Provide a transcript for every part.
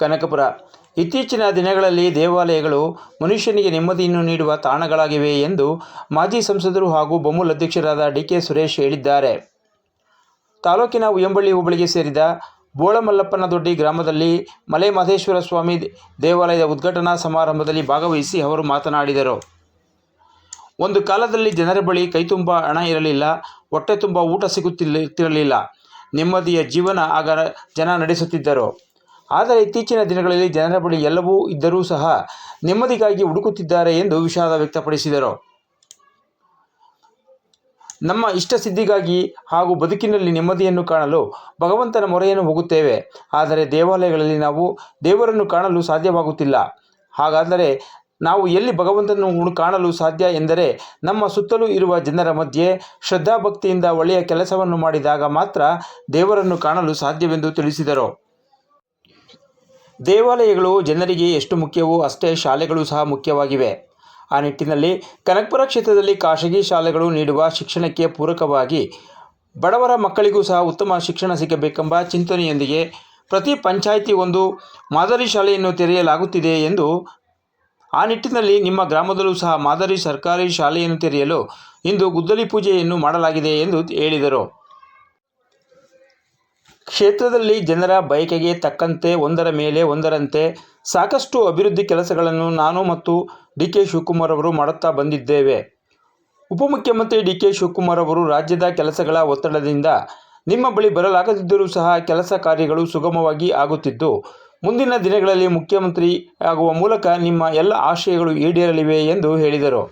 ಕನಕಪುರ ಇತ್ತೀಚಿನ ದಿನಗಳಲ್ಲಿ ದೇವಾಲಯಗಳು ಮನುಷ್ಯನಿಗೆ ನೆಮ್ಮದಿಯನ್ನು ನೀಡುವ ತಾಣಗಳಾಗಿವೆ ಎಂದು ಮಾಜಿ ಸಂಸದರು ಹಾಗೂ ಬೊಮ್ಮಲ್ ಅಧ್ಯಕ್ಷರಾದ ಡಿ ಕೆ ಸುರೇಶ್ ಹೇಳಿದ್ದಾರೆ. ತಾಲೂಕಿನ ಉಯ್ಯಂಬಳ್ಳಿ ಹೋಬಳಿಗೆ ಸೇರಿದ ಬೋಳಮಲ್ಲಪ್ಪನದೊಡ್ಡಿ ಗ್ರಾಮದಲ್ಲಿ ಮಲೆ ಮಹದೇಶ್ವರ ಸ್ವಾಮಿ ದೇವಾಲಯದ ಉದ್ಘಾಟನಾ ಸಮಾರಂಭದಲ್ಲಿ ಭಾಗವಹಿಸಿ ಅವರು ಮಾತನಾಡಿದರು. ಒಂದು ಕಾಲದಲ್ಲಿ ಜನರ ಬಳಿ ಕೈತುಂಬ ಹಣ ಇರಲಿಲ್ಲ, ಹೊಟ್ಟೆ ತುಂಬ ಊಟ ಸಿಗುತ್ತಿರಲಿಲ್ಲ, ನೆಮ್ಮದಿಯ ಜೀವನ ಆಗ ಜನ ನಡೆಸುತ್ತಿದ್ದರು. ಆದರೆ ಇತ್ತೀಚಿನ ದಿನಗಳಲ್ಲಿ ಜನರ ಬಳಿ ಎಲ್ಲವೂ ಇದ್ದರೂ ಸಹ ನೆಮ್ಮದಿಗಾಗಿ ಹುಡುಕುತ್ತಿದ್ದಾರೆ ಎಂದು ವಿಷಾದ ವ್ಯಕ್ತಪಡಿಸಿದರು. ನಮ್ಮ ಇಷ್ಟ ಸಿದ್ಧಿಗಾಗಿ ಹಾಗೂ ಬದುಕಿನಲ್ಲಿ ನೆಮ್ಮದಿಯನ್ನು ಕಾಣಲು ಭಗವಂತನ ಮೊರೆಯನ್ನು ಹೋಗುತ್ತೇವೆ. ಆದರೆ ದೇವಾಲಯಗಳಲ್ಲಿ ನಾವು ದೇವರನ್ನು ಕಾಣಲು ಸಾಧ್ಯವಾಗುತ್ತಿಲ್ಲ. ಹಾಗಾದರೆ ನಾವು ಎಲ್ಲಿ ಭಗವಂತನನ್ನು ಕಾಣಲು ಸಾಧ್ಯ ಎಂದರೆ ನಮ್ಮ ಸುತ್ತಲೂ ಇರುವ ಜನರ ಮಧ್ಯೆ ಶ್ರದ್ಧಾಭಕ್ತಿಯಿಂದ ಒಳ್ಳೆಯ ಕೆಲಸವನ್ನು ಮಾಡಿದಾಗ ಮಾತ್ರ ದೇವರನ್ನು ಕಾಣಲು ಸಾಧ್ಯವೆಂದು ತಿಳಿಸಿದರು. ದೇವಾಲಯಗಳು ಜನರಿಗೆ ಎಷ್ಟು ಮುಖ್ಯವೋ ಅಷ್ಟೇ ಶಾಲೆಗಳು ಸಹ ಮುಖ್ಯವಾಗಿವೆ. ಆ ನಿಟ್ಟಿನಲ್ಲಿ ಕನಕಪುರ ಕ್ಷೇತ್ರದಲ್ಲಿ ಖಾಸಗಿ ಶಾಲೆಗಳು ನೀಡುವ ಶಿಕ್ಷಣಕ್ಕೆ ಪೂರಕವಾಗಿ ಬಡವರ ಮಕ್ಕಳಿಗೂ ಸಹ ಉತ್ತಮ ಶಿಕ್ಷಣ ಸಿಗಬೇಕೆಂಬ ಚಿಂತನೆಯೊಂದಿಗೆ ಪ್ರತಿ ಪಂಚಾಯಿತಿ ಒಂದು ಮಾದರಿ ಶಾಲೆಯನ್ನು ತೆರೆಯಲಾಗುತ್ತಿದೆ ಎಂದು ಆ ನಿಟ್ಟಿನಲ್ಲಿ ನಿಮ್ಮ ಗ್ರಾಮದಲ್ಲೂ ಸಹ ಮಾದರಿ ಸರ್ಕಾರಿ ಶಾಲೆಯನ್ನು ತೆರೆಯಲು ಇಂದು ಗುದ್ದಲಿ ಪೂಜೆಯನ್ನು ಮಾಡಲಾಗಿದೆ ಎಂದು ಹೇಳಿದರು. ಕ್ಷೇತ್ರದಲ್ಲಿ ಜನರ ಬಯಕೆಗೆ ತಕ್ಕಂತೆ ಒಂದರ ಮೇಲೆ ಒಂದರಂತೆ ಸಾಕಷ್ಟು ಅಭಿವೃದ್ಧಿ ಕೆಲಸಗಳನ್ನು ನಾನು ಮತ್ತು ಡಿ ಕೆ ಶಿವಕುಮಾರ್ ಅವರು ಮಾಡುತ್ತಾ ಬಂದಿದ್ದೇವೆ. ಉಪಮುಖ್ಯಮಂತ್ರಿ ಡಿ ಕೆ ಶಿವಕುಮಾರ್ ಅವರು ರಾಜ್ಯದ ಕೆಲಸಗಳ ಒತ್ತಡದಿಂದ ನಿಮ್ಮ ಬಳಿ ಬರಲಾಗದಿದ್ದರೂ ಸಹ ಕೆಲಸ ಕಾರ್ಯಗಳು ಸುಗಮವಾಗಿ ಆಗುತ್ತಿದ್ದು, ಮುಂದಿನ ದಿನಗಳಲ್ಲಿ ಮುಖ್ಯಮಂತ್ರಿ ಆಗುವ ಮೂಲಕ ನಿಮ್ಮ ಎಲ್ಲ ಆಶಯಗಳು ಈಡೇರಲಿವೆ ಎಂದು ಹೇಳಿದರು.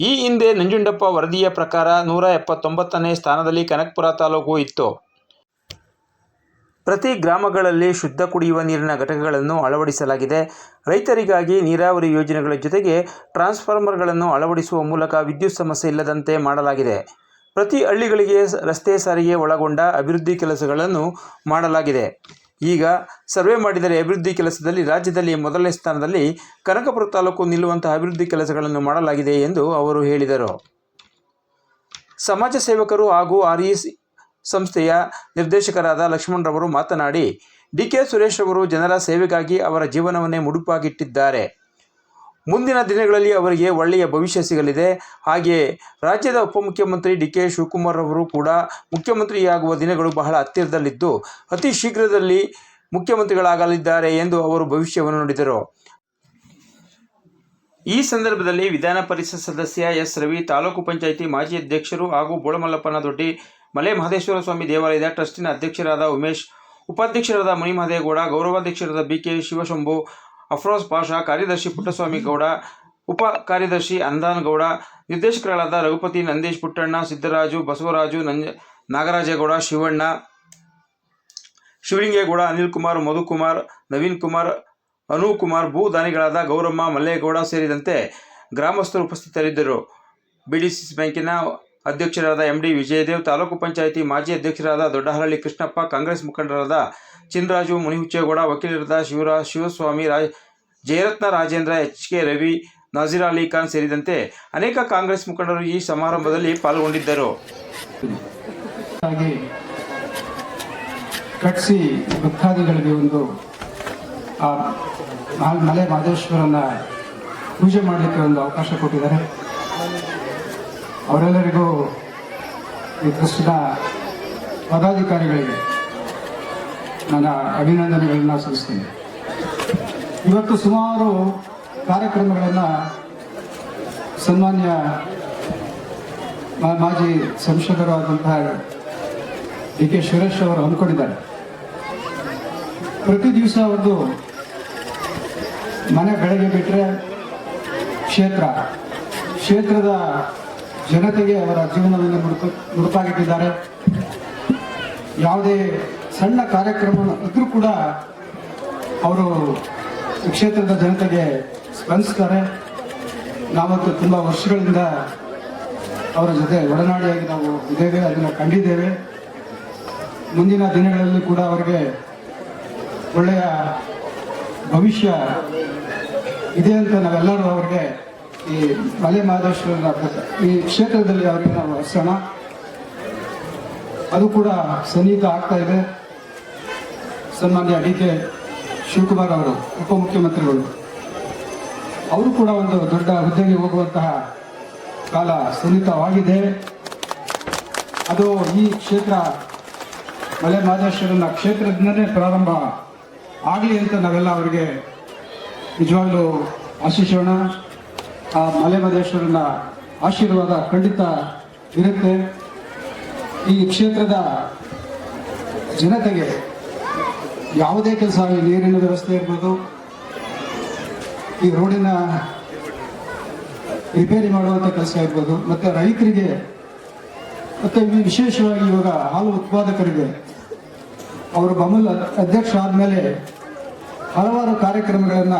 ಈ ಹಿಂದೆ ನಂಜುಂಡಪ್ಪ ವರದಿಯ ಪ್ರಕಾರ ನೂರ ಎಪ್ಪತ್ತೊಂಬತ್ತನೇ ಸ್ಥಾನದಲ್ಲಿ ಕನಕಪುರ ತಾಲೂಕು ಇತ್ತು. ಪ್ರತಿ ಗ್ರಾಮಗಳಲ್ಲಿ ಶುದ್ಧ ಕುಡಿಯುವ ನೀರಿನ ಘಟಕಗಳನ್ನು ಅಳವಡಿಸಲಾಗಿದೆ. ರೈತರಿಗಾಗಿ ನೀರಾವರಿ ಯೋಜನೆಗಳ ಜೊತೆಗೆ ಟ್ರಾನ್ಸ್ಫಾರ್ಮರ್ಗಳನ್ನು ಅಳವಡಿಸುವ ಮೂಲಕ ವಿದ್ಯುತ್ ಸಮಸ್ಯೆ ಇಲ್ಲದಂತೆ ಮಾಡಲಾಗಿದೆ. ಪ್ರತಿ ಹಳ್ಳಿಗಳಿಗೆ ರಸ್ತೆ ಸಾರಿಗೆ ಒಳಗೊಂಡ ಅಭಿವೃದ್ಧಿ ಕೆಲಸಗಳನ್ನು ಮಾಡಲಾಗಿದೆ. ಈಗ ಸರ್ವೆ ಮಾಡಿದರೆ ಅಭಿವೃದ್ಧಿ ಕೆಲಸದಲ್ಲಿ ರಾಜ್ಯದಲ್ಲಿ ಮೊದಲನೇ ಸ್ಥಾನದಲ್ಲಿ ಕನಕಪುರ ತಾಲೂಕು ನಿಲ್ಲುವಂತಹ ಅಭಿವೃದ್ಧಿ ಕೆಲಸಗಳನ್ನು ಮಾಡಲಾಗಿದೆ ಎಂದು ಅವರು ಹೇಳಿದರು. ಸಮಾಜ ಸೇವಕರು ಹಾಗೂ ಆರ್ ಸಂಸ್ಥೆಯ ನಿರ್ದೇಶಕರಾದ ಲಕ್ಷ್ಮಣರವರು ಮಾತನಾಡಿ ಡಿ ಕೆ ಸುರೇಶ್ ಅವರು ಜನರ ಸೇವೆಗಾಗಿ ಅವರ ಜೀವನವನ್ನೇ ಮುಡುಪಾಗಿಟ್ಟಿದ್ದಾರೆ. ಮುಂದಿನ ದಿನಗಳಲ್ಲಿ ಅವರಿಗೆ ಒಳ್ಳೆಯ ಭವಿಷ್ಯ ಸಿಗಲಿದೆ. ಹಾಗೆಯೇ ರಾಜ್ಯದ ಉಪಮುಖ್ಯಮಂತ್ರಿ ಡಿ ಕೆ ಶಿವಕುಮಾರ್ ಅವರು ಕೂಡ ಮುಖ್ಯಮಂತ್ರಿಯಾಗುವ ದಿನಗಳು ಬಹಳ ಹತ್ತಿರದಲ್ಲಿದ್ದು, ಅತಿ ಶೀಘ್ರದಲ್ಲಿ ಮುಖ್ಯಮಂತ್ರಿಗಳಾಗಲಿದ್ದಾರೆ ಎಂದು ಅವರು ಭವಿಷ್ಯವನ್ನು ನುಡಿದರು. ಈ ಸಂದರ್ಭದಲ್ಲಿ ವಿಧಾನ ಪರಿಷತ್ ಸದಸ್ಯ ಎಸ್. ರವಿ, ತಾಲೂಕು ಪಂಚಾಯಿತಿ ಮಾಜಿ ಅಧ್ಯಕ್ಷರು ಹಾಗೂ ಬೋಳಮಲ್ಲಪ್ಪನ ದೊಡ್ಡಿ ಮಲೆ ಮಹದೇಶ್ವರ ಸ್ವಾಮಿ ದೇವಾಲಯದ ಟ್ರಸ್ಟಿನ ಅಧ್ಯಕ್ಷರಾದ ಉಮೇಶ್, ಉಪಾಧ್ಯಕ್ಷರಾದ ಮುನಿಮಹದೇಗೌಡ, ಗೌರವಾಧ್ಯಕ್ಷರಾದ ಬಿ ಕೆ ಶಿವಶಂಭು, ಅಫ್ರೋಜ್ ಪಾಷಾ, ಕಾರ್ಯದರ್ಶಿ ಪುಟ್ಟಸ್ವಾಮಿ ಗೌಡ ಉಪ ಕಾರ್ಯದರ್ಶಿ ಅಂದಾನಗೌಡ, ನಿರ್ದೇಶಕರಾದ ರಘುಪತಿ ನಂದೇಶ್ ಪುಟ್ಟಣ್ಣ, ಸಿದ್ದರಾಜು, ಬಸವರಾಜು ನಂಜ, ನಾಗರಾಜೇಗೌಡ, ಶಿವಣ್ಣ, ಶಿವಲಿಂಗೇಗೌಡ ಅನಿಲ್ ಕುಮಾರ್ ಮಧುಕುಮಾರ್ ನವೀನ್ ಕುಮಾರ್ ಅನು ಕುಮಾರ್ ಭೂ ದಾನಿಗಳಾದ ಗೌರಮ್ಮ ಮಲ್ಲೇಗೌಡ ಸೇರಿದಂತೆ ಗ್ರಾಮಸ್ಥರು ಉಪಸ್ಥಿತರಿದ್ದರು. ಬಿಡಿಸಿಸಿ ಬ್ಯಾಂಕಿನ ಅಧ್ಯಕ್ಷರಾದ ಎಂ ಡಿ ವಿಜಯದೇವ್, ತಾಲೂಕು ಪಂಚಾಯಿತಿ ಮಾಜಿ ಅಧ್ಯಕ್ಷರಾದ ದೊಡ್ಡಹರಳ್ಳಿ ಕೃಷ್ಣಪ್ಪ, ಕಾಂಗ್ರೆಸ್ ಮುಖಂಡರಾದ ಚಿನ್ರಾಜು ಮುನಿಹುಚ್ಚೇಗೌಡ, ವಕೀಲರಾದ ಶಿವರಾಜ್ ಶಿವಸ್ವಾಮಿ, ರಾಜ್ ಜಯರತ್ನ ರಾಜೇಂದ್ರ ಎಚ್ ಕೆ ರವಿ ನಾಜೀರ್ ಅಲಿ ಖಾನ್ ಸೇರಿದಂತೆ ಅನೇಕ ಕಾಂಗ್ರೆಸ್ ಮುಖಂಡರು ಈ ಸಮಾರಂಭದಲ್ಲಿ ಪಾಲ್ಗೊಂಡಿದ್ದರು. ಕಟ್ಸಿ ಭಕ್ತಾದಿಗಳಿಗೆ ಒಂದು ಆ ಮಲೆ ಪೂಜೆ ಮಾಡಲಿಕ್ಕೆ ಒಂದು ಅವಕಾಶ ಕೊಟ್ಟಿದ್ದಾರೆ. ಅವರೆಲ್ಲರಿಗೂ ಈ ಟ್ರಸ್ಟ್ನ ಪದಾಧಿಕಾರಿಗಳಿಗೆ ನನ್ನ ಅಭಿನಂದನೆಗಳನ್ನು ಸಲ್ಲಿಸ್ತೀನಿ. ಇವತ್ತು ಸುಮಾರು ಕಾರ್ಯಕ್ರಮಗಳನ್ನು ಸನ್ಮಾನ್ಯ ಮಾಜಿ ಸಂಸದರಾದಂತಹ ಡಿ ಕೆ ಸುರೇಶ್ ಅವರು ಅಂದ್ಕೊಂಡಿದ್ದಾರೆ ಪ್ರತಿ ದಿವಸ ಒಂದು ಮನೆ ಬೆಳಗ್ಗೆ ಬಿಟ್ಟರೆ ಕ್ಷೇತ್ರ. ಕ್ಷೇತ್ರದ ಜನತೆಗೆ ಅವರ ಜೀವನವನ್ನು ಮುಡುಪು, ಮುಡುಪಾಗಿಟ್ಟಿದ್ದಾರೆ. ಯಾವುದೇ ಸಣ್ಣ ಕಾರ್ಯಕ್ರಮ ಇದ್ರೂ ಕೂಡ ಅವರು ಕ್ಷೇತ್ರದ ಜನತೆಗೆ ಸ್ಪಂದಿಸ್ತಾರೆ. ನಾವಂತೂ ತುಂಬ ವರ್ಷಗಳಿಂದ ಅವರ ಜೊತೆ ಒಡನಾಡಿಯಾಗಿ ನಾವು ಇದ್ದೇವೆ, ಅದನ್ನು ಕಂಡಿದ್ದೇವೆ. ಮುಂದಿನ ದಿನಗಳಲ್ಲಿ ಕೂಡ ಅವರಿಗೆ ಒಳ್ಳೆಯ ಭವಿಷ್ಯ ಇದೆ ಅಂತ ನಾವೆಲ್ಲರೂ ಅವರಿಗೆ ಈ ಮಲೆ ಮಹದೇಶ್ವರನ ಈ ಕ್ಷೇತ್ರದಲ್ಲಿ ಅವರಿಗೆ ನಾವು ಅದು ಕೂಡ ಸನ್ನಿಹಿತ ಆಗ್ತಾ ಇದೆ. ಸನ್ಮಾನ್ಯ ಡಿ ಕೆ ಶಿವಕುಮಾರ್ ಅವರು, ಉಪಮುಖ್ಯಮಂತ್ರಿಗಳು. ಅವರು ಕೂಡ ಒಂದು ದೊಡ್ಡ ಹುದ್ದೆಗೆ ಹೋಗುವಂತಹ ಕಾಲ ಸನ್ನಿಹಿತವಾಗಿದೆ. ಅದು ಈ ಕ್ಷೇತ್ರ, ಮಲೆ ಮಹದೇಶ್ವರನ ಕ್ಷೇತ್ರದಿಂದನೇ ಪ್ರಾರಂಭ ಆಗಲಿ ಅಂತ ನಾವೆಲ್ಲ ಅವರಿಗೆ ನಿಜವಾಗ್ಲೂ ಆಶಿಸೋಣ. ಆ ಮಲೆ ಮಹದೇಶ್ವರನ ಆಶೀರ್ವಾದ ಖಂಡಿತ ಇರುತ್ತೆ. ಈ ಕ್ಷೇತ್ರದ ಜನತೆಗೆ ಯಾವುದೇ ಕೆಲಸ ನೀರಿನ ವ್ಯವಸ್ಥೆ ಇರ್ಬೋದು, ಈ ರೋಡಿನ ರಿಪೇರಿ ಮಾಡುವಂಥ ಕೆಲಸ ಇರ್ಬೋದು, ಮತ್ತೆ ರೈತರಿಗೆ, ಮತ್ತೆ ವಿಶೇಷವಾಗಿ ಇವಾಗ ಹಾಲು ಉತ್ಪಾದಕರಿಗೆ, ಅವರು ಬಮಲ್ ಅಧ್ಯಕ್ಷ ಆದಮೇಲೆ ಹಲವಾರು ಕಾರ್ಯಕ್ರಮಗಳನ್ನ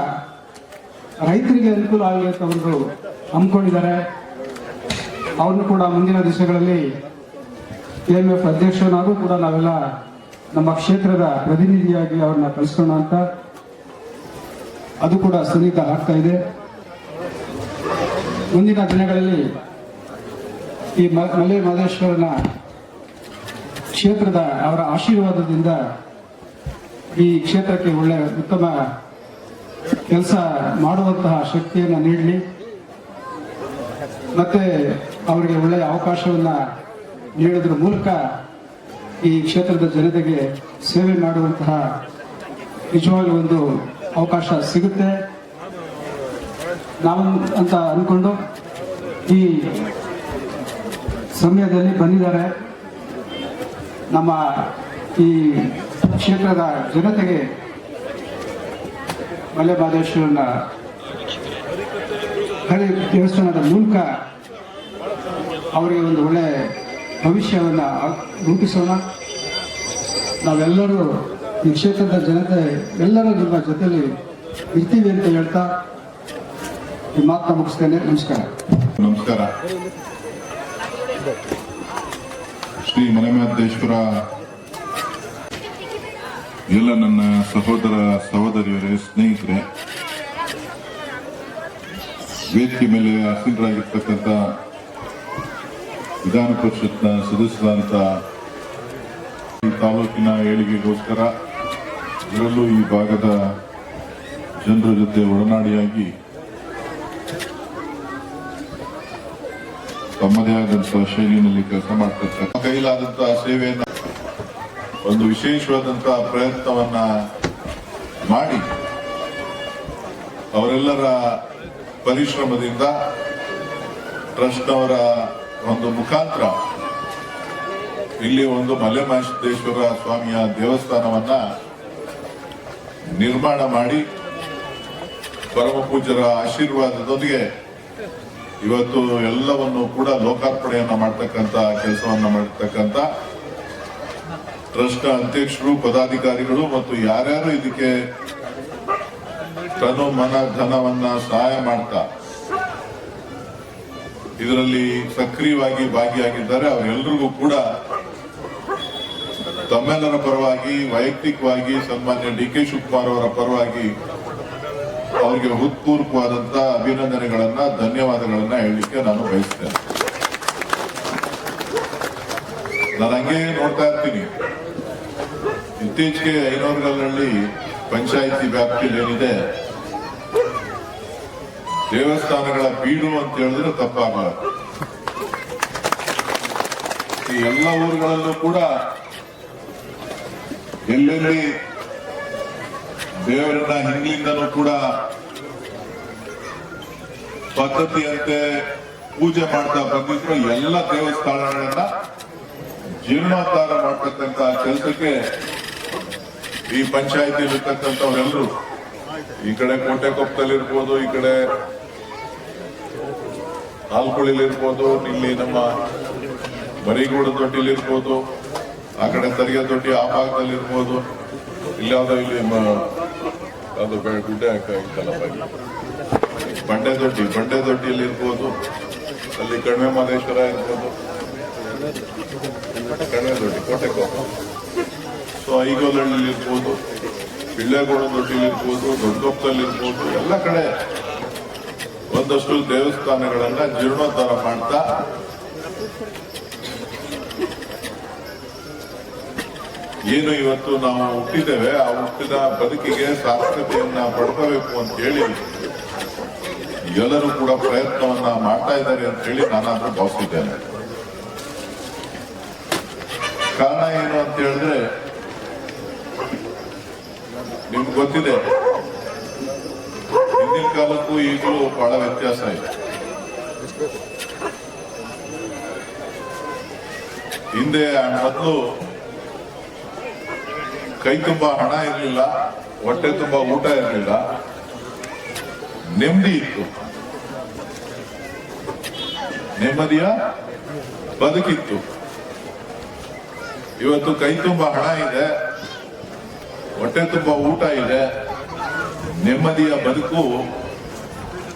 ರೈತರಿಗೆ ಅನುಕೂಲ ಆಗಲಿ ಅಂತ ಅವರು ಹಮ್ಮಿಕೊಂಡಿದ್ದಾರೆ ಅವ್ರನ್ನು ಕೂಡ ಮುಂದಿನ ದಿವಸಗಳಲ್ಲಿ ಎಂ ಎಫ್ ಅಧ್ಯಕ್ಷನಾಗೂ ಕೂಡ ನಾವೆಲ್ಲ ನಮ್ಮ ಕ್ಷೇತ್ರದ ಪ್ರತಿನಿಧಿಯಾಗಿ ಅವ್ರನ್ನ ಕಳಿಸೋಣ ಅಂತ. ಅದು ಕೂಡ ಸನ್ನಿಹಿತ ಆಗ್ತಾ ಇದೆ. ಮುಂದಿನ ದಿನಗಳಲ್ಲಿ ಈ ಮಲೆ ಮಹದೇಶ್ವರನ ಕ್ಷೇತ್ರದ ಅವರ ಆಶೀರ್ವಾದದಿಂದ ಈ ಕ್ಷೇತ್ರಕ್ಕೆ ಒಳ್ಳೆ ಉತ್ತಮ ಕೆಲಸ ಮಾಡುವಂತಹ ಶಕ್ತಿಯನ್ನು ನೀಡಲಿ. ಮತ್ತೆ ಅವರಿಗೆ ಒಳ್ಳೆಯ ಅವಕಾಶವನ್ನ ನೀಡೋದ್ರ ಮೂಲಕ ಈ ಕ್ಷೇತ್ರದ ಜನತೆಗೆ ಸೇವೆ ಮಾಡುವಂತಹ ನಿಜವಾಗ್ಲೂ ಒಂದು ಅವಕಾಶ ಸಿಗುತ್ತೆ. ನಾವು ಅಂತ ಅಂದ್ಕೊಂಡು ಈ ಸಮಯದಲ್ಲಿ ಬಂದಿದ್ದಾರೆ. ನಮ್ಮ ಈ ಕ್ಷೇತ್ರದ ಜನತೆಗೆ ಮಲೆ ಮಹದೇಶ್ವರನ ಹಳೆ ದೇವಸ್ಥಾನದ ಮೂಲಕ ಅವರಿಗೆ ಒಂದು ಒಳ್ಳೆ ಭವಿಷ್ಯವನ್ನು ರೂಪಿಸೋಣ. ನಾವೆಲ್ಲರೂ ಈ ಕ್ಷೇತ್ರದ ಜನತೆ ಎಲ್ಲರೂ ನಿಮ್ಮ ಜೊತೆಯಲ್ಲಿ ಇರ್ತೀವಿ ಅಂತ ಹೇಳ್ತಾ ಈ ಮಾತನ್ನ ಮುಗಿಸ್ತೇನೆ. ನಮಸ್ಕಾರ. ನಮಸ್ಕಾರ. ಶ್ರೀ ಮನೆಮಹದೇಶ್ವರ ಎಲ್ಲ ನನ್ನ ಸಹೋದರ ಸಹೋದರಿಯರೇ, ಸ್ನೇಹಿತರೆ, ವೇದಿಕೆ ಮೇಲೆ ಆಸೀನರಾಗಿರ್ತಕ್ಕಂಥ ವಿಧಾನ ಪರಿಷತ್ನ ಸದಸ್ಯರಾದಂಥ ಈ ತಾಲೂಕಿನ ಏಳಿಗೆಗೋಸ್ಕರ ಇದರಲ್ಲೂ ಈ ಭಾಗದ ಜನರ ಜೊತೆ ಒಡನಾಡಿಯಾಗಿ ತಮ್ಮದೇ ಆದಂತಹ ಶೈಲಿನಲ್ಲಿ ಕೆಲಸ ಮಾಡ್ತಿರ್ತಾರೆ. ಕೈಲಾದಂತಹ ಸೇವೆಯನ್ನ ಒಂದು ವಿಶೇಷವಾದಂತಹ ಪ್ರಯತ್ನವನ್ನ ಮಾಡಿ ಅವರೆಲ್ಲರ ಪರಿಶ್ರಮದಿಂದ ಟ್ರಸ್ಟ್ನವರ ಒಂದು ಮುಖಾಂತರ ಇಲ್ಲಿ ಒಂದು ಮಲೆಮಹೇಶ್ವರ ಸ್ವಾಮಿಯ ದೇವಸ್ಥಾನವನ್ನ ನಿರ್ಮಾಣ ಮಾಡಿ ಪರಮ ಆಶೀರ್ವಾದದೊಂದಿಗೆ ಇವತ್ತು ಎಲ್ಲವನ್ನು ಕೂಡ ಲೋಕಾರ್ಪಣೆಯನ್ನ ಮಾಡ್ತಕ್ಕಂತ ಕೆಲಸವನ್ನ ಮಾಡ್ತಕ್ಕಂತ ಟ್ರಸ್ಟ್ ಅಧ್ಯಕ್ಷರು ಪದಾಧಿಕಾರಿಗಳು ಮತ್ತು ಯಾರ್ಯಾರು ಇದಕ್ಕೆ ತನು ಮನ ಧನವನ್ನ ಸಹಾಯ ಮಾಡ್ತಾ ಇದರಲ್ಲಿ ಸಕ್ರಿಯವಾಗಿ ಭಾಗಿಯಾಗಿದ್ದಾರೆ ಅವರೆಲ್ಲರಿಗೂ ಕೂಡ ತಮ್ಮೆಲ್ಲರ ಪರವಾಗಿ, ವೈಯಕ್ತಿಕವಾಗಿ ಸನ್ಮಾನ್ಯ ಡಿ ಕೆ ಶಿವಕುಮಾರ್ ಅವರ ಪರವಾಗಿ ಅವರಿಗೆ ಹೃತ್ಪೂರ್ವಕವಾದಂತಹ ಅಭಿನಂದನೆಗಳನ್ನ, ಧನ್ಯವಾದಗಳನ್ನ ಹೇಳಲಿಕ್ಕೆ ನಾನು ಬಯಸ್ತೇನೆ. ನಾನು ಹಂಗೆ ನೋಡ್ತಾ ಇರ್ತೀನಿ. ಇತ್ತೀಚೆಗೆ ಐನೂರುಗಳಲ್ಲಿ ಪಂಚಾಯಿತಿ ವ್ಯಾಪ್ತಿಯಲ್ಲಿ ಏನಿದೆ, ದೇವಸ್ಥಾನಗಳ ಬೀಡು ಅಂತ ಹೇಳಿದ್ರೆ ತಪ್ಪಾಗಲ್ಲ. ಈ ಎಲ್ಲ ಊರುಗಳಲ್ಲೂ ಕೂಡ ಎಲ್ಲೆಲ್ಲಿ ದೇವರನ್ನ ಹಿಂದಿನಿಂದನೂ ಕೂಡ ಪದ್ಧತಿಯಂತೆ ಪೂಜೆ ಮಾಡ್ತಾ ಬಂದಿದ್ರು, ಎಲ್ಲ ದೇವಸ್ಥಾನಗಳನ್ನ ಜೀರ್ಣೋದ್ಧಾರ ಮಾಡ್ತಕ್ಕಂತ ಕೆಲಸಕ್ಕೆ ಈ ಪಂಚಾಯತಿಯಲ್ಲಿ ಇರ್ತಕ್ಕಂಥವ್ರೆಲ್ಲರೂ ಈ ಕಡೆ ಕೋಟೆಕೊಪ್ಪದಲ್ಲಿ ಇರ್ಬೋದು ಈ ಕಡೆ ಹಾಲ್ಕುಳಿಲಿರ್ಬೋದು, ಇಲ್ಲಿ ನಮ್ಮ ಬರಿಗೂಡ ದೊಡ್ಡಿಲಿರ್ಬೋದು, ಆ ಕಡೆ ತರಿಯ ದೊಡ್ಡಿ ಆ ಭಾಗದಲ್ಲಿ ಇರ್ಬೋದು ಇಲ್ಲಿ ಯಾವ್ದೋ ಇಲ್ಲಿ ಅದು ಗುಡ್ಡೆ ಹಾಕ- ಇತ್ತಲ್ಲಪ್ಪ ಇಲ್ಲಿ. ಬಂಡೆ ದೊಡ್ಡಿ, ಬಂಡೆ ದೊಡ್ಡಿಯಲ್ಲಿ ಇರ್ಬೋದು ಅಲ್ಲಿ ಕಡಿಮೆ ಮಹದೇಶ್ವರ ಇರ್ಬೋದು ಕೋಟೆಕೋಪ ಸೊ ಐಗೋಲಲ್ಲಿ ಇರ್ಬೋದು ಪಿಳ್ಳೆಗೋಡ ದೊಡ್ಡಿಲಿ ಇರ್ಬೋದು ದೊಡ್ಡಗೊಪ್ಪದಲ್ಲಿ ಇರ್ಬೋದು, ಎಲ್ಲ ಕಡೆ ಒಂದಷ್ಟು ದೇವಸ್ಥಾನಗಳನ್ನ ಜೀರ್ಣೋದ್ಧಾರ ಮಾಡ್ತಾ ಏನು ಇವತ್ತು ನಾವು ಹುಟ್ಟಿದ್ದೇವೆ, ಆ ಹುಟ್ಟಿದ ಬದುಕಿಗೆ ಸಾರ್ಥಕತೆಯನ್ನ ಪಡ್ಕೋಬೇಕು ಅಂತ ಹೇಳಿ ಎಲ್ಲರೂ ಕೂಡ ಪ್ರಯತ್ನವನ್ನ ಮಾಡ್ತಾ ಇದ್ದಾರೆ ಅಂತ ಹೇಳಿ ನಾನಾದ್ರೂ ಭಾವಿಸಿದ್ದೇನೆ. ಕಾರಣ ಏನು ಅಂತ ಹೇಳಿದ್ರೆ, ನಿಮ್ಗೆ ಗೊತ್ತಿದೆ, ಹಿಂದಿನ ಕಾಲಕ್ಕೂ ಈಗಲೂ ಬಹಳ ವ್ಯತ್ಯಾಸ ಇದೆ. ಹಿಂದೆ ಮೊದಲು ಕೈ ತುಂಬಾ ಹಣ ಇರಲಿಲ್ಲ, ಹೊಟ್ಟೆ ತುಂಬಾ ಊಟ ಇರಲಿಲ್ಲ, ನೆಮ್ಮದಿ ಇತ್ತು. ನೆಮ್ಮದಿಯ ಬದುಕಿತ್ತು. ಇವತ್ತು ಕೈ ತುಂಬ ಹಣ ಇದೆ. ಹೊಟ್ಟೆ ತುಂಬ ಊಟ ಇದೆ. ನೆಮ್ಮದಿಯ ಬದುಕು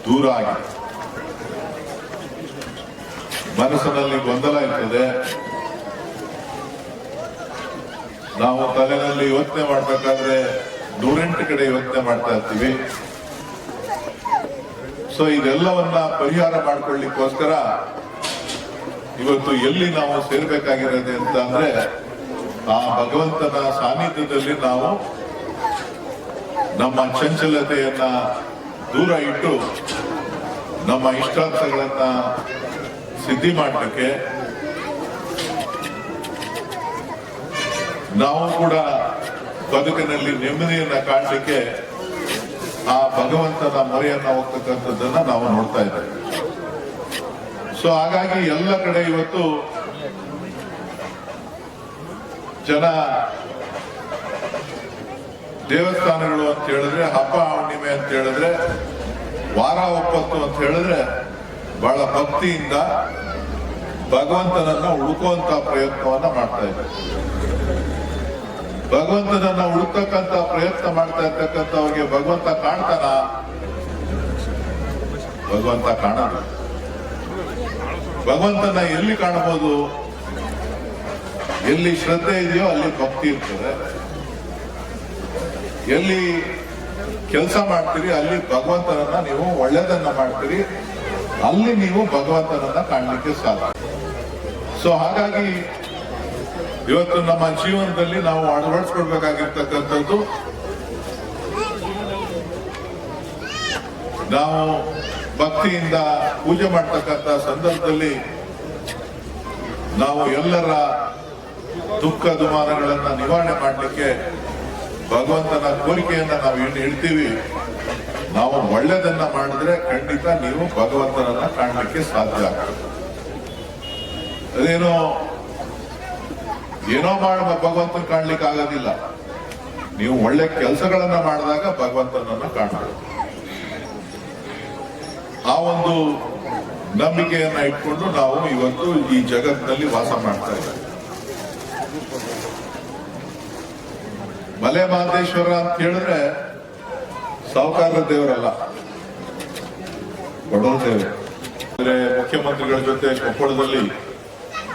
ದೂರ ಆಗಿದೆ. ಮನಸ್ಸಿನಲ್ಲಿ ಗೊಂದಲ ಇರ್ತದೆ. ನಾವು ತಲೆನಲ್ಲಿ ಯೋಚನೆ ಮಾಡ್ಬೇಕಾದ್ರೆ ನೂರೆಂಟು ಕಡೆ ಯೋಚನೆ ಮಾಡ್ತಾ ಇರ್ತೀವಿ. ಸೊ ಇದೆಲ್ಲವನ್ನ ಪರಿಹಾರ ಮಾಡ್ಕೊಳ್ಳಿಕ್ಕೋಸ್ಕರ ಇವತ್ತು ಎಲ್ಲಿ ನಾವು ಸೇರ್ಬೇಕಾಗಿರೋದು ಅಂತ ಅಂದ್ರೆ ಆ ಭಗವಂತನ ಸಾನ್ನಿಧ್ಯದಲ್ಲಿ ನಾವು ನಮ್ಮ ಚಂಚಲತೆಯನ್ನ ದೂರ ಇಟ್ಟು ನಮ್ಮ ಇಷ್ಟಾರ್ಥಗಳನ್ನ ಸಿದ್ಧಿ ಮಾಡಲಿಕ್ಕೆ ನಾವು ಕೂಡ ಬದುಕಿನಲ್ಲಿ ನೆಮ್ಮದಿಯನ್ನ ಕಾಣಲಿಕ್ಕೆ ಆ ಭಗವಂತನ ಮೊರೆಯನ್ನ ಹೋಗ್ತಕ್ಕಂಥದ್ದನ್ನ ನಾವು ನೋಡ್ತಾ ಇದ್ದೇವೆ. ಸೊ ಹಾಗಾಗಿ ಎಲ್ಲ ಕಡೆ ಇವತ್ತು ಜನ ದೇವಸ್ಥಾನಗಳು ಅಂತ ಹೇಳಿದ್ರೆ, ಹಬ್ಬ ಹುಣ್ಣಿಮೆ ಅಂತ ಹೇಳಿದ್ರೆ, ವಾರ ಒಪ್ಪತ್ತು ಅಂತ ಹೇಳಿದ್ರೆ ಬಹಳ ಭಕ್ತಿಯಿಂದ ಭಗವಂತನನ್ನ ಹುಡುಕುವಂತ ಪ್ರಯತ್ನವನ್ನ ಮಾಡ್ತಾ ಇದ್ದಾರೆ ಭಗವಂತನನ್ನ ಹುಡುಕ್ತಕ್ಕಂತ ಪ್ರಯತ್ನ ಮಾಡ್ತಾ ಇರ್ತಕ್ಕಂಥವ್ರಿಗೆ ಭಗವಂತ ಕಾಣ್ತಾನ? ಭಗವಂತ ಕಾಣ ಭಗವಂತನ ಎಲ್ಲಿ ಕಾಣಬಹುದು? ಎಲ್ಲಿ ಶ್ರದ್ಧೆ ಇದೆಯೋ ಅಲ್ಲಿ ಭಕ್ತಿ ಇರ್ತದೆ. ಎಲ್ಲಿ ಕೆಲಸ ಮಾಡ್ತೀರಿ, ಅಲ್ಲಿ ಭಗವಂತನನ್ನ ನೀವು ಒಳ್ಳೆಯದನ್ನ ಮಾಡ್ತೀರಿ, ಅಲ್ಲಿ ನೀವು ಭಗವಂತನನ್ನ ಕಾಣಲಿಕ್ಕೆ ಸಾಧ್ಯ. ಸೊ ಹಾಗಾಗಿ ಇವತ್ತು ನಮ್ಮ ಜೀವನದಲ್ಲಿ ನಾವು ಅಳವಡಿಸ್ಕೊಡ್ಬೇಕಾಗಿರ್ತಕ್ಕಂಥದ್ದು, ನಾವು ಭಕ್ತಿಯಿಂದ ಪೂಜೆ ಮಾಡ್ತಕ್ಕಂಥ ಸಂದರ್ಭದಲ್ಲಿ ನಾವು ಎಲ್ಲರ ದುಃಖ ದುಮಾನಗಳನ್ನ ನಿವಾರಣೆ ಮಾಡಲಿಕ್ಕೆ ಭಗವಂತನ ಕೋರಿಕೆಯನ್ನ ನಾವು ಏನು ಹೇಳ್ತೀವಿ, ನಾವು ಒಳ್ಳೆಯದನ್ನ ಮಾಡಿದ್ರೆ ಖಂಡಿತ ನೀವು ಭಗವಂತನನ್ನ ಕಾಣಲಿಕ್ಕೆ ಸಾಧ್ಯ ಆಗ್ತದೆ. ಅದೇನೋ, ಏನೋ ಮಾಡ ಭಗವಂತನ ಕಾಣ್ಲಿಕ್ಕೆ ಆಗೋದಿಲ್ಲ. ನೀವು ಒಳ್ಳೆ ಕೆಲಸಗಳನ್ನ ಮಾಡಿದಾಗ ಭಗವಂತನನ್ನ ಕಾಣಬಹುದು ಆ ಒಂದು ನಂಬಿಕೆಯನ್ನ ಇಟ್ಕೊಂಡು ನಾವು ಇವತ್ತು ಈ ಜಗತ್ತಿನಲ್ಲಿ ವಾಸ ಮಾಡ್ತಾ ಇದ್ದೇವೆ. ಮಲೆ ಮಹದೇಶ್ವರ ಅಂತ ಹೇಳಿದ್ರೆ ಸಾಹುಕಾರ ದೇವರಲ್ಲ. ಬಡವ ದೇವರು. ಅಂದ್ರೆ ಮುಖ್ಯಮಂತ್ರಿಗಳ ಜೊತೆ ಕೊಪ್ಪಳದಲ್ಲಿ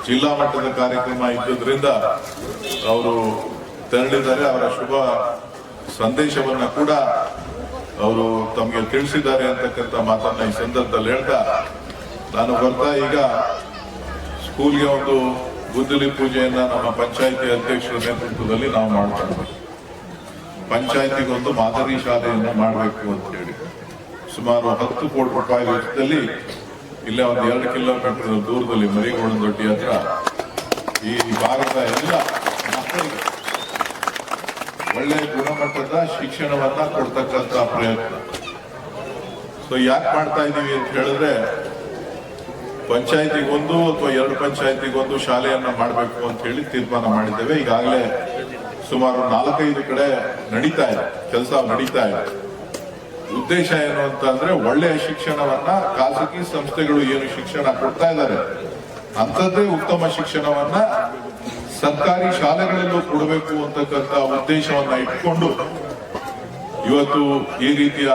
ಜಿಲ್ಲಾ ಮಟ್ಟದ ಕಾರ್ಯಕ್ರಮ ಇದ್ದುದರಿಂದ ಅವರು ತೆರಳಿದ್ದಾರೆ. ಅವರ ಶುಭ ಸಂದೇಶವನ್ನ ಕೂಡ ಅವರು ತಮಗೆ ತಿಳಿಸಿದ್ದಾರೆ ಅಂತಕ್ಕಂಥ ಮಾತನ್ನ ಈ ಸಂದರ್ಭದಲ್ಲಿ ಹೇಳ್ತಾ, ನಾನು ಬರ್ತಾ ಈಗ ಸ್ಕೂಲ್ಗೆ ಒಂದು ಗುದ್ದಲಿ ಪೂಜೆಯನ್ನ ನಮ್ಮ ಪಂಚಾಯಿತಿ ಅಧ್ಯಕ್ಷರ ನೇತೃತ್ವದಲ್ಲಿ ನಾವು ಮಾಡ್ತಾ ಪಂಚಾಯತಿಗೊಂದು ಮಾದರಿ ಶಾಲೆಯನ್ನು ಮಾಡಬೇಕು ಅಂತ ಹೇಳಿ. ಸುಮಾರು ಹತ್ತು ಕೋಟಿ ರೂಪಾಯಿ ವೆಚ್ಚದಲ್ಲಿ ಇಲ್ಲೇ ಒಂದು ಎರಡು ಕಿಲೋಮೀಟರ್ ದೂರದಲ್ಲಿ ಮರಿಗೋಳದೊಡ್ಡಿ ಹತ್ರ ಈ ಭಾರತ ಎಲ್ಲ ಮಕ್ಕಳಿಗೆ ಒಳ್ಳೆ ಗುಣಮಟ್ಟದ ಶಿಕ್ಷಣವನ್ನ ಕೊಡ್ತಕ್ಕಂತ ಪ್ರಯತ್ನ. ಸೊ ಯಾಕೆ ಮಾಡ್ತಾ ಇದೀವಿ ಅಂತ ಹೇಳಿದ್ರೆ ಪಂಚಾಯತಿಗೊಂದು ಅಥವಾ ಎರಡು ಪಂಚಾಯತಿಗೊಂದು ಶಾಲೆಯನ್ನ ಮಾಡಬೇಕು ಅಂತ ಹೇಳಿ ತೀರ್ಮಾನ ಮಾಡಿದ್ದೇವೆ. ಈಗಾಗಲೇ ಸುಮಾರು ನಾಲ್ಕೈದು ಕಡೆ ನಡೀತಾ ಇದೆ, ಕೆಲಸ ನಡೀತಾ ಇದೆ. ಉದ್ದೇಶ ಏನು ಅಂತಂದ್ರೆ ಒಳ್ಳೆಯ ಶಿಕ್ಷಣವನ್ನ ಖಾಸಗಿ ಸಂಸ್ಥೆಗಳು ಏನು ಶಿಕ್ಷಣ ಕೊಡ್ತಾ ಇದ್ದಾರೆ, ಅಂಥದ್ದೇ ಉತ್ತಮ ಶಿಕ್ಷಣವನ್ನ ಸರ್ಕಾರಿ ಶಾಲೆಗಳಲ್ಲೂ ಕೊಡಬೇಕು ಅಂತಕ್ಕಂಥ ಉದ್ದೇಶವನ್ನ ಇಟ್ಕೊಂಡು ಇವತ್ತು ಈ ರೀತಿಯ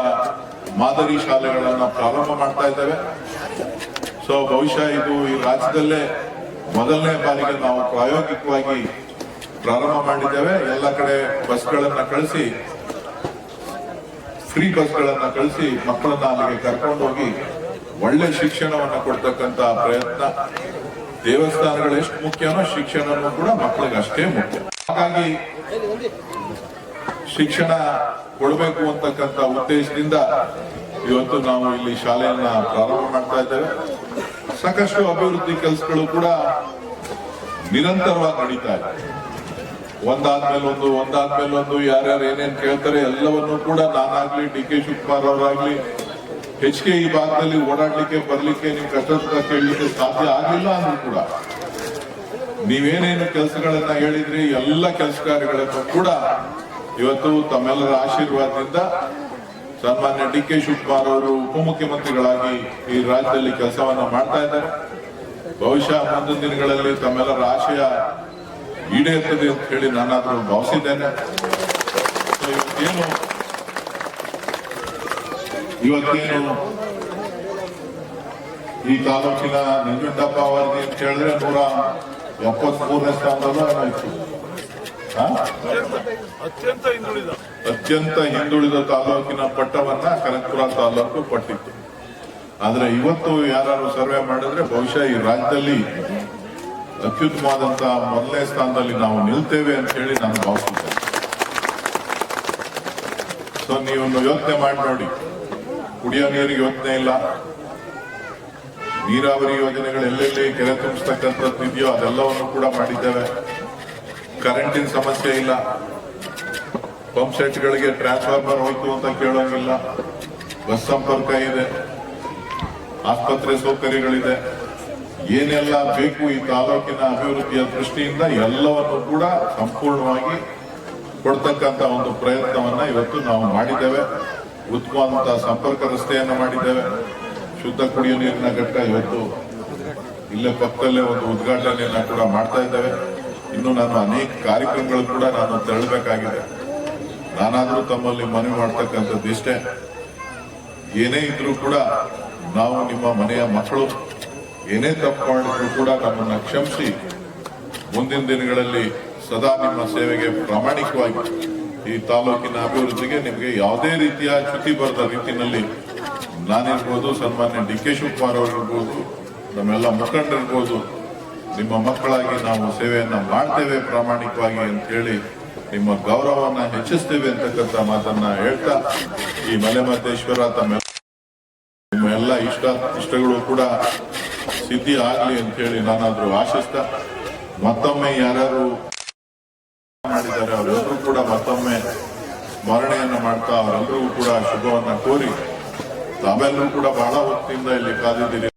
ಮಾದರಿ ಶಾಲೆಗಳನ್ನ ಪ್ರಾರಂಭ ಮಾಡ್ತಾ ಇದ್ದೇವೆ. ಸೊ ಬಹುಶಃ ಇದು ಈ ರಾಜ್ಯದಲ್ಲೇ ಮೊದಲನೇ ಬಾರಿಗೆ ನಾವು ಪ್ರಾಯೋಗಿಕವಾಗಿ ಪ್ರಾರಂಭ ಮಾಡಿದ್ದೇವೆ. ಎಲ್ಲ ಕಡೆ ಬಸ್ಗಳನ್ನ ಕಳಿಸಿ ಫ್ರೀ ಬಸ್ಗಳನ್ನ ಕಳಿಸಿ ಮಕ್ಕಳನ್ನ ಅಲ್ಲಿಗೆ ಕರ್ಕೊಂಡು ಹೋಗಿ ಒಳ್ಳೆ ಶಿಕ್ಷಣವನ್ನು ಕೊಡ್ತಕ್ಕಂತ ಪ್ರಯತ್ನ. ದೇವಸ್ಥಾನಗಳು ಎಷ್ಟು ಮುಖ್ಯನೋ ಶಿಕ್ಷಣನೂ ಕೂಡ ಮಕ್ಕಳಿಗೆ ಅಷ್ಟೇ ಮುಖ್ಯ. ಹಾಗಾಗಿ ಶಿಕ್ಷಣ ಕೊಡಬೇಕು ಅಂತಕ್ಕಂಥ ಉದ್ದೇಶದಿಂದ ಇವತ್ತು ನಾವು ಇಲ್ಲಿ ಶಾಲೆಯನ್ನ ಪ್ರಾರಂಭ ಮಾಡ್ತಾ ಇದ್ದೇವೆ. ಸಾಕಷ್ಟು ಅಭಿವೃದ್ಧಿ ಕೆಲಸಗಳು ಕೂಡ ನಿರಂತರವಾಗಿ ನಡೀತಾ ಇದೆ. ಒಂದಾದ್ಮೇಲೆ ಒಂದು ಒಂದಾದ್ಮೇಲೆ ಒಂದು ಯಾರ್ಯಾರು ಏನೇನ್ ಕೇಳ್ತಾರೆ ಎಲ್ಲವನ್ನೂ ಕೂಡ ನಾನಾಗ್ಲಿ ಡಿ ಕೆ ಶಿವಕುಮಾರ್ ಅವರಾಗ್ಲಿ ಹೆಚ್ ಕೆ ಈ ಭಾಗದಲ್ಲಿ ಓಡಾಡ್ಲಿಕ್ಕೆ, ಬರ್ಲಿಕ್ಕೆ ನೀವು ಕಷ್ಟ ಕೇಳಲಿಕ್ಕೆ ಸಾಧ್ಯ ಆಗಿಲ್ಲ ಅಂದ್ರೂ ಕೂಡ. ನೀವೇನೇನು ಕೆಲಸಗಳನ್ನ ಹೇಳಿದ್ರಿ, ಎಲ್ಲ ಕೆಲಸ ಕಾರ್ಯಗಳನ್ನು ಕೂಡ ಇವತ್ತು ತಮ್ಮೆಲ್ಲರ ಆಶೀರ್ವಾದದಿಂದ ಸನ್ಮಾನ್ಯ ಡಿ ಕೆ ಶಿವಕುಮಾರ್ ಅವರು ಉಪಮುಖ್ಯಮಂತ್ರಿಗಳಾಗಿ ಈ ರಾಜ್ಯದಲ್ಲಿ ಕೆಲಸವನ್ನ ಮಾಡ್ತಾ ಇದ್ದಾರೆ. ಬಹುಶಃ ಮುಂದಿನ ದಿನಗಳಲ್ಲಿ ತಮ್ಮೆಲ್ಲರ ಆಶಯ ಈಡೇರ್ತದೆ ಅಂತ ಹೇಳಿ ನಾನಾದರೂ ಭಾವಿಸಿದ್ದೇನೆ. ಇವತ್ತೇನು? ಇವತ್ತೇನು? ಈ ತಾಲೂಕಿನ ನಂಜುಂಡಪ್ಪ ಅವರಿಗೆ ಅಂತ ಹೇಳಿದ್ರೆ ನೂರ ಎಪ್ಪತ್ಮೂರನೇ ಸ್ಥಾನದಲ್ಲೂ ಏನಾಯ್ತು ಹಾ? ಅತ್ಯಂತ ಹಿಂದುಳಿದ. ಅತ್ಯಂತ ಹಿಂದುಳಿದ ತಾಲೂಕಿನ ಪಟ್ಟವನ್ನ ಕನಕಪುರ ತಾಲೂಕು ಪಟ್ಟಿತ್ತು. ಆದ್ರೆ ಇವತ್ತು ಯಾರು ಸರ್ವೆ ಮಾಡಿದ್ರೆ ಬಹುಶಃ ಈ ರಾಜ್ಯದಲ್ಲಿ ಅತ್ಯುತ್ತಮವಾದಂತ ಮೊದಲನೇ ಸ್ಥಾನದಲ್ಲಿ ನಾವು ನಿಲ್ತೇವೆ ಅಂತ ಹೇಳಿ ನಾನು ಭಾವಿಸ್ತೇನೆ. ಸೊ ನೀವು ಯೋಚನೆ ಮಾಡಿ ನೋಡಿ. ಕುಡಿಯೋ ನೀರಿಗೆ ಯೋಚನೆ ಇಲ್ಲ. ನೀರಾವರಿ ಯೋಜನೆಗಳು ಎಲ್ಲೆಲ್ಲಿ ಕೆರೆ ತುಂಬಿಸ್ತಕ್ಕಂಥದ್ದು ಇದೆಯೋ ಅದೆಲ್ಲವನ್ನು ಕೂಡ ಮಾಡಿದ್ದೇವೆ. ಕರೆಂಟಿನ ಸಮಸ್ಯೆ ಇಲ್ಲ. ಪಂಪ್ ಸೆಟ್ಗಳಿಗೆ ಟ್ರಾನ್ಸ್ಫಾರ್ಮರ್ ಹೋಯ್ತು ಅಂತ ಕೇಳೋಂಗಿಲ್ಲ. ಬಸ್ ಸಂಪರ್ಕ ಇದೆ. ಆಸ್ಪತ್ರೆ ಸೌಕರ್ಯಗಳಿದೆ. ಏನೆಲ್ಲ ಬೇಕು ಈ ತಾಲೂಕಿನ ಅಭಿವೃದ್ಧಿಯ ದೃಷ್ಟಿಯಿಂದ ಎಲ್ಲವನ್ನು ಕೂಡ ಸಂಪೂರ್ಣವಾಗಿ ಕೊಡ್ತಕ್ಕಂತ ಒಂದು ಪ್ರಯತ್ನವನ್ನ ಇವತ್ತು ನಾವು ಮಾಡಿದ್ದೇವೆ. ಉತ್ತಮವಾದಂತಹ ಸಂಪರ್ಕ ರಸ್ತೆಯನ್ನು ಮಾಡಿದ್ದೇವೆ. ಶುದ್ಧ ಕುಡಿಯುವ ನೀರಿನ ಘಟ್ಟ ಇವತ್ತು ಇಲ್ಲೇ ಪಕ್ಕದಲ್ಲೇ ಒಂದು ಉದ್ಘಾಟನೆಯನ್ನ ಕೂಡ ಮಾಡ್ತಾ ಇದ್ದೇವೆ. ಇನ್ನು ನಾನು ಅನೇಕ ಕಾರ್ಯಕ್ರಮಗಳು ಕೂಡ ನಾನು ತೆರಳಬೇಕಾಗಿದೆ. ನಾನಾದರೂ ತಮ್ಮಲ್ಲಿ ಮನವಿ ಮಾಡ್ತಕ್ಕಂಥದ್ದು ಇಷ್ಟೇ ಏನೇ ಇದ್ರೂ ಕೂಡ ನಾವು ನಿಮ್ಮ ಮನೆಯ ಮಕ್ಕಳು ಏನೇ ತಪ್ಪು ಮಾಡಿದ್ರು ಕೂಡ ನಮ್ಮನ್ನ ಕ್ಷಮಿಸಿ. ಮುಂದಿನ ದಿನಗಳಲ್ಲಿ ಸದಾ ನಿಮ್ಮ ಸೇವೆಗೆ ಪ್ರಾಮಾಣಿಕವಾಗಿ ಈ ತಾಲೂಕಿನ ಅಭಿವೃದ್ಧಿಗೆ ನಿಮಗೆ ಯಾವುದೇ ರೀತಿಯ ಚ್ಯುತಿ ಬರದ ರೀತಿಯಲ್ಲಿ ನಾನಿರ್ಬೋದು, ಸನ್ಮಾನ್ಯ ಡಿ ಕೆ ಶಿವಕುಮಾರ್ ಅವರಿರ್ಬೋದು, ನಮ್ಮೆಲ್ಲ ಮುಖಂಡರಿರ್ಬೋದು, ನಿಮ್ಮ ಮಕ್ಕಳಾಗಿ ನಾವು ಸೇವೆಯನ್ನ ಮಾಡ್ತೇವೆ ಪ್ರಾಮಾಣಿಕವಾಗಿ ಅಂತ ಹೇಳಿ ನಿಮ್ಮ ಗೌರವವನ್ನು ಹೆಚ್ಚಿಸ್ತೇವೆ ಅಂತಕ್ಕಂಥ ಮಾತನ್ನ ಹೇಳ್ತಾ ಈ ಮಲೆಮಹದೇಶ್ವರ ತಮ್ಮ ನಿಮ್ಮ ಎಲ್ಲ ಇಷ್ಟ ಇಷ್ಟಗಳು ಕೂಡ ಸಿದ್ಧಿ ಆಗಲಿ ಅಂತ ಹೇಳಿ ನಾನಾದ್ರೂ ಆಶಿಸ್ತಾ. ಮತ್ತೊಮ್ಮೆ ಯಾರ್ಯಾರು ಮಾಡಿದ್ದಾರೆ ಅವರೆಲ್ಲರೂ ಕೂಡ ಮತ್ತೊಮ್ಮೆ ಸ್ಮರಣೆಯನ್ನು ಮಾಡ್ತಾ ಅವರೆಲ್ಲರಿಗೂ ಕೂಡ ಶುಭವನ್ನ ಕೋರಿ, ತಾವೆಲ್ಲರೂ ಕೂಡ ಬಹಳ ಹೊತ್ತಿಂದ ಇಲ್ಲಿ ಕಾದಿದ್ದೀರಿ.